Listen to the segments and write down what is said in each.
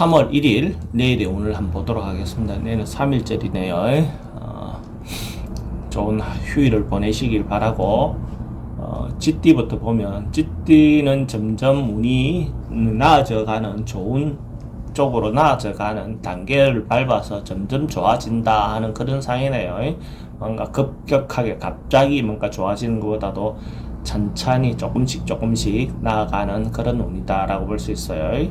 3월 1일 내일의 오늘 한번 보도록 하겠습니다. 내일은 3일절이네요. 어, 좋은 휴일을 보내시길 바라고 어, 찌띠부터 보면 찌띠는 점점 운이 나아져가는 좋은 쪽으로 나아져가는 단계를 밟아서 점점 좋아진다 하는 그런 상이네요. 뭔가 급격하게 갑자기 뭔가 좋아지는 것보다도 천천히 조금씩 조금씩 나아가는 그런 운이다라고 볼 수 있어요.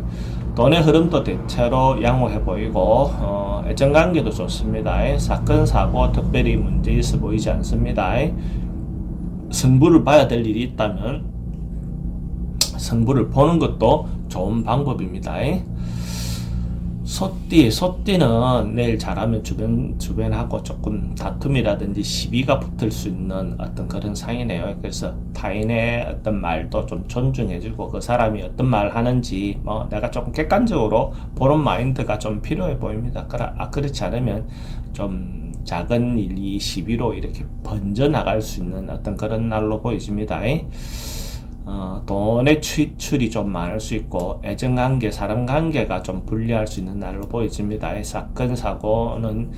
돈의 흐름도 대체로 양호해 보이고 어, 애정관계도 좋습니다. 사건 사고 특별히 문제 있어 보이지 않습니다. 승부를 봐야 될 일이 있다면 승부를 보는 것도 좋은 방법입니다. 소띠, 소띠는 내일 잘하면 주변, 주변하고 조금 다툼이라든지 시비가 붙을 수 있는 어떤 그런 상이네요. 그래서 타인의 어떤 말도 좀 존중해주고 그 사람이 어떤 말 하는지 뭐 내가 조금 객관적으로 보는 마인드가 좀 필요해 보입니다. 그러, 아, 그렇지 않으면 좀 작은 일이 시비로 이렇게 번져나갈 수 있는 어떤 그런 날로 보여집니다. 어, 돈의 추출이 좀 많을 수 있고 애정관계, 사람관계가 좀 불리할 수 있는 날로 보여집니다. 사건 사고는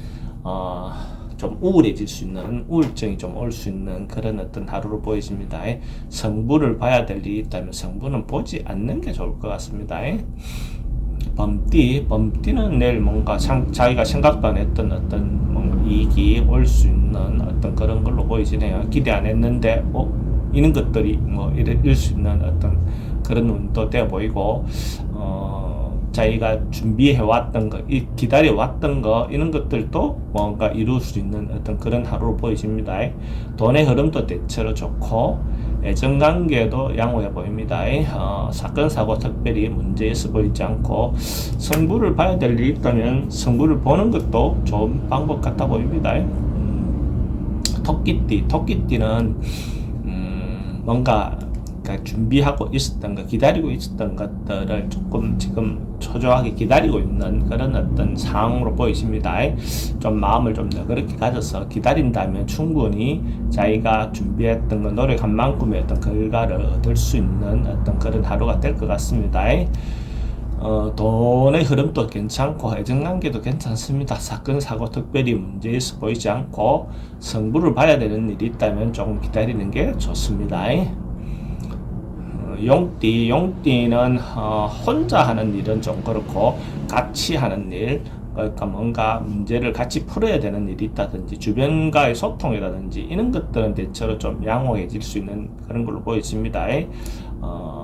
어, 좀 우울해질 수 있는 우울증이 좀 올 수 있는 그런 어떤 하루로 보여집니다. 성부를 봐야 될 일이 있다면 성부는 보지 않는 게 좋을 것 같습니다. 범띠, 범띠는 내일 뭔가 상, 자기가 생각도 안 했던 어떤 뭐 이익이 올 수 있는 어떤 그런 걸로 보이지네요. 기대 안 했는데, 어? 이런 것들이 뭐 이럴 수 있는 어떤 그런 운도 되어 보이고 어 자기가 준비해 왔던 거, 기다려 왔던 거 이런 것들도 뭔가 이룰 수 있는 어떤 그런 하루로 보여집니다. 돈의 흐름도 대체로 좋고 애정 관계도 양호해 보입니다. 어, 사건 사고 특별히 문제 있어 보이지 않고 성부를 봐야 될 일이 있다면 성부를 보는 것도 좋은 방법 같아 보입니다. 음, 토끼띠, 토끼띠는 뭔가 그러니까 준비하고 있었던 거, 기다리고 있었던 것들을 조금 지금 초조하게 기다리고 있는 그런 어떤 상황으로 보이십니다. 좀 마음을 좀 더 그렇게 가져서 기다린다면 충분히 자기가 준비했던 거, 노력한 만큼의 어떤 결과를 얻을 수 있는 어떤 그런 하루가 될 것 같습니다. 어, 돈의 흐름도 괜찮고 애정관계도 괜찮습니다. 사건 사고 특별히 문제 있어 보이지 않고 성부를 봐야 되는 일이 있다면 조금 기다리는 게 좋습니다. 어, 용띠, 용띠는 어, 혼자 하는 일은 좀 그렇고 같이 하는 일, 그러니까 뭔가 문제를 같이 풀어야 되는 일이 있다든지 주변과의 소통이라든지 이런 것들은 대체로 좀 양호해질 수 있는 그런 걸로 보여집니다. 어,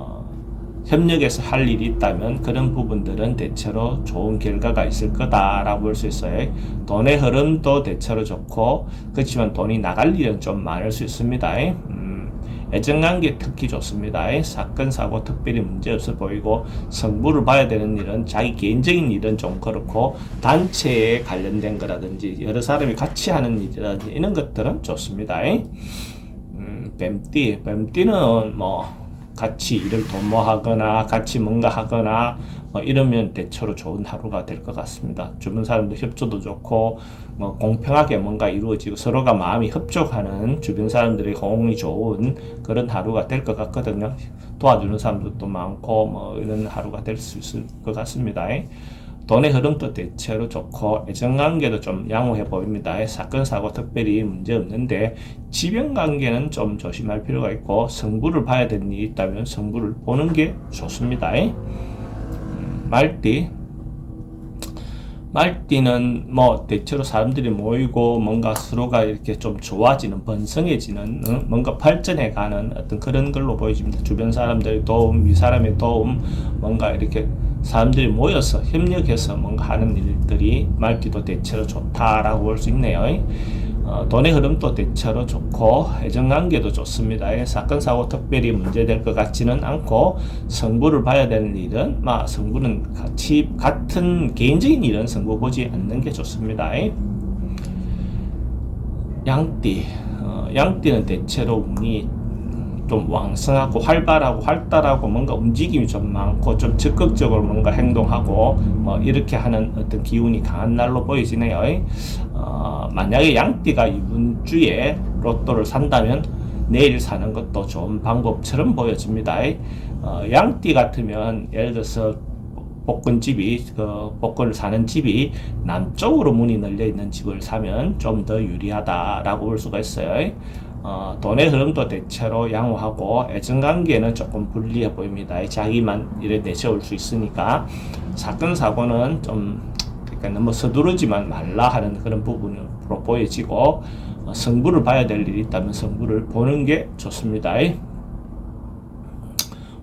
협력해서 할 일이 있다면 그런 부분들은 대체로 좋은 결과가 있을 거다라고 볼 수 있어요. 돈의 흐름도 대체로 좋고 그렇지만 돈이 나갈 일은 좀 많을 수 있습니다. 음, 애정관계 특히 좋습니다. 사건 사고 특별히 문제 없어 보이고 성부를 봐야 되는 일은 자기 개인적인 일은 좀 그렇고 단체에 관련된 거라든지 여러 사람이 같이 하는 일이라든지 이런 것들은 좋습니다. 음, 뱀띠, 뱀띠는 뭐 같이 일을 도모하거나 같이 뭔가 하거나 뭐 이러면 대체로 좋은 하루가 될 것 같습니다. 주변 사람들 협조도 좋고 뭐 공평하게 뭔가 이루어지고 서로가 마음이 협조하는 주변 사람들의 호응이 좋은 그런 하루가 될 것 같거든요. 도와주는 사람들도 많고 뭐 이런 하루가 될 수 있을 것 같습니다. 돈의 흐름도 대체로 좋고 애정관계도 좀 양호해 보입니다. 사건 사고 특별히 문제 없는데 지변 관계는 좀 조심할 필요가 있고 성부를 봐야 되는 일이 있다면 성부를 보는 게 좋습니다. 음, 말띠 말띠는 뭐 대체로 사람들이 모이고 뭔가 서로가 이렇게 좀 좋아지는 번성해지는 어? 뭔가 발전해가는 어떤 그런 걸로 보여집니다. 주변 사람들의 도움, 위 사람의 도움, 뭔가 이렇게 사람들이 모여서 협력해서 뭔가 하는 일들이 말띠도 대체로 좋다라고 볼 수 있네요. 어, 돈의 흐름도 대체로 좋고 애정관계도 좋습니다. 예, 사건 사고 특별히 문제될 것 같지는 않고 성부를 봐야 되는 일은 막 성부는 같이 같은 개인적인 일은 성부 보지 않는 게 좋습니다. 예. 양띠 어, 양띠는 대체로 운이 좀 왕성하고 활발하고 활달하고 뭔가 움직임이 좀 많고 좀 적극적으로 뭔가 행동하고 뭐 이렇게 하는 어떤 기운이 강한 날로 보이지네요. 어, 만약에 양띠가 이번 주에 로또를 산다면 내일 사는 것도 좋은 방법처럼 보여집니다. 어, 양띠 같으면 예를 들어서 복근집이 그 복근을 사는 집이 남쪽으로 문이 널려 있는 집을 사면 좀 더 유리하다라고 볼 수가 있어요. 어, 돈의 흐름도 대체로 양호하고 애정관계는 조금 불리해 보입니다. 자기만 이래 내세울 수 있으니까 사건 사고는 좀 그러니까 너무 서두르지만 말라 하는 그런 부분으로 보여지고 어, 성부를 봐야 될 일이 있다면 성부를 보는 게 좋습니다.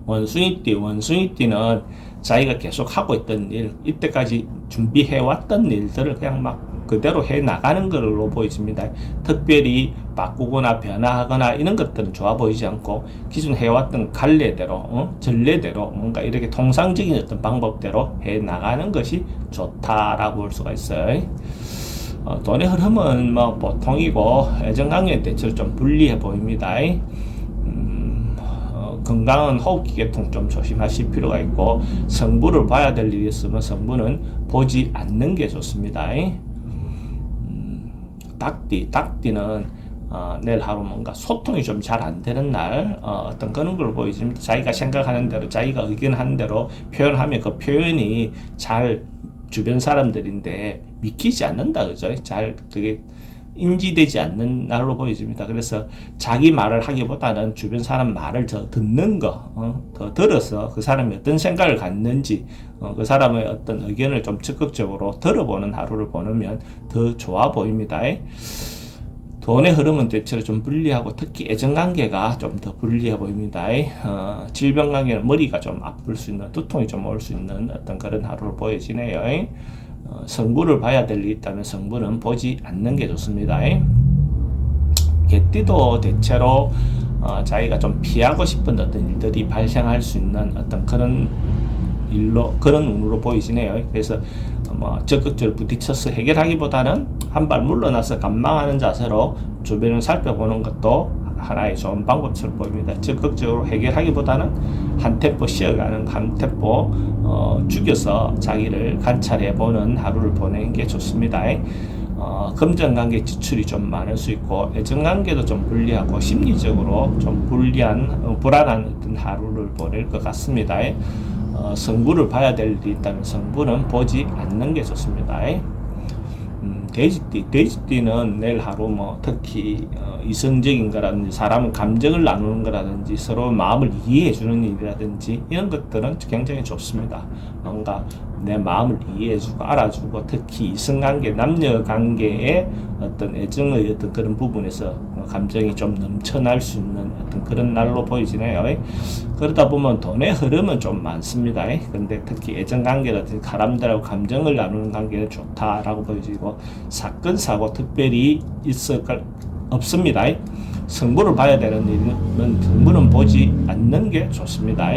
원숭이띠, 원숭이띠는 자기가 계속 하고 있던 일, 이때까지 준비해 왔던 일들을 그냥 막 그대로 해 나가는 걸로 보여집니다. 특별히 바꾸거나 변화하거나 이런 것들은 좋아 보이지 않고 기존 해왔던 갈래대로, 어? 전례대로 뭔가 이렇게 통상적인 어떤 방법대로 해 나가는 것이 좋다라고 볼 수가 있어요. 어, 돈의 흐름은 뭐 보통이고 애정관계 대체로 좀 불리해 보입니다. 음, 어, 건강은 호흡기 계통 좀 조심하실 필요가 있고 성부를 봐야 될 일이 있으면 성부는 보지 않는 게 좋습니다. 음, 닭띠, 닭띠는 어, 내일 하루 뭔가 소통이 좀 잘 안 되는 날 어, 어떤 그런 걸 보여줍니다. 자기가 생각하는 대로 자기가 의견하는 대로 표현하면 그 표현이 잘 주변 사람들인데 믿기지 않는다 그죠? 잘 그게 인지되지 않는 날로 보여집니다. 그래서 자기 말을 하기보다는 주변 사람 말을 더 듣는 거, 어, 더 들어서 그 사람이 어떤 생각을 갖는지, 어, 그 사람의 어떤 의견을 좀 적극적으로 들어보는 하루를 보내면 더 좋아 보입니다. 돈의 흐름은 대체로 좀 불리하고 특히 애정관계가 좀 더 불리해 보입니다. 어, 질병관계는 머리가 좀 아플 수 있는 두통이 좀 올 수 있는 어떤 그런 하루로 보여지네요. 어, 성부를 봐야 될 일이 있다면 성부는 보지 않는 게 좋습니다. 개띠도 대체로 어, 자기가 좀 피하고 싶은 어떤 일들이 발생할 수 있는 어떤 그런 일로 그런 운으로 보이시네요. 그래서 뭐 적극적으로 부딪혀서 해결하기보다는 한 발 물러나서 감망하는 자세로 주변을 살펴보는 것도 하나의 좋은 방법처럼 보입니다. 적극적으로 해결하기보다는 한 템포 쉬어가는 한 템포 어, 죽여서 자기를 관찰해 보는 하루를 보내는 게 좋습니다. 어, 금전관계 지출이 좀 많을 수 있고 애정관계도 좀 불리하고 심리적으로 좀 불리한 어, 불안한 어떤 하루를 보낼 것 같습니다. 어, 성부를 봐야 될 일이 있다면 성부는 보지 않는 게 좋습니다. 음, 돼지띠, 돼지띠는 내일 하루 뭐 특히 어, 이성적인 거라든지 사람은 감정을 나누는 거라든지 서로 마음을 이해해 주는 일이라든지 이런 것들은 굉장히 좋습니다. 뭔가 내 마음을 이해해주고 알아주고 특히 이성관계, 남녀관계의 어떤 애정의 어떤 그런 부분에서 감정이 좀 넘쳐날 수 있는 어떤 그런 날로 보이지네요. 그러다 보면 돈의 흐름은 좀 많습니다. 근데 특히 애정 관계라든지 사람들하고 감정을 나누는 관계는 좋다라고 보여지고 사건 사고 특별히 있을 걸 없습니다. 성부를 봐야 되는 일은 성부는 보지 않는 게 좋습니다.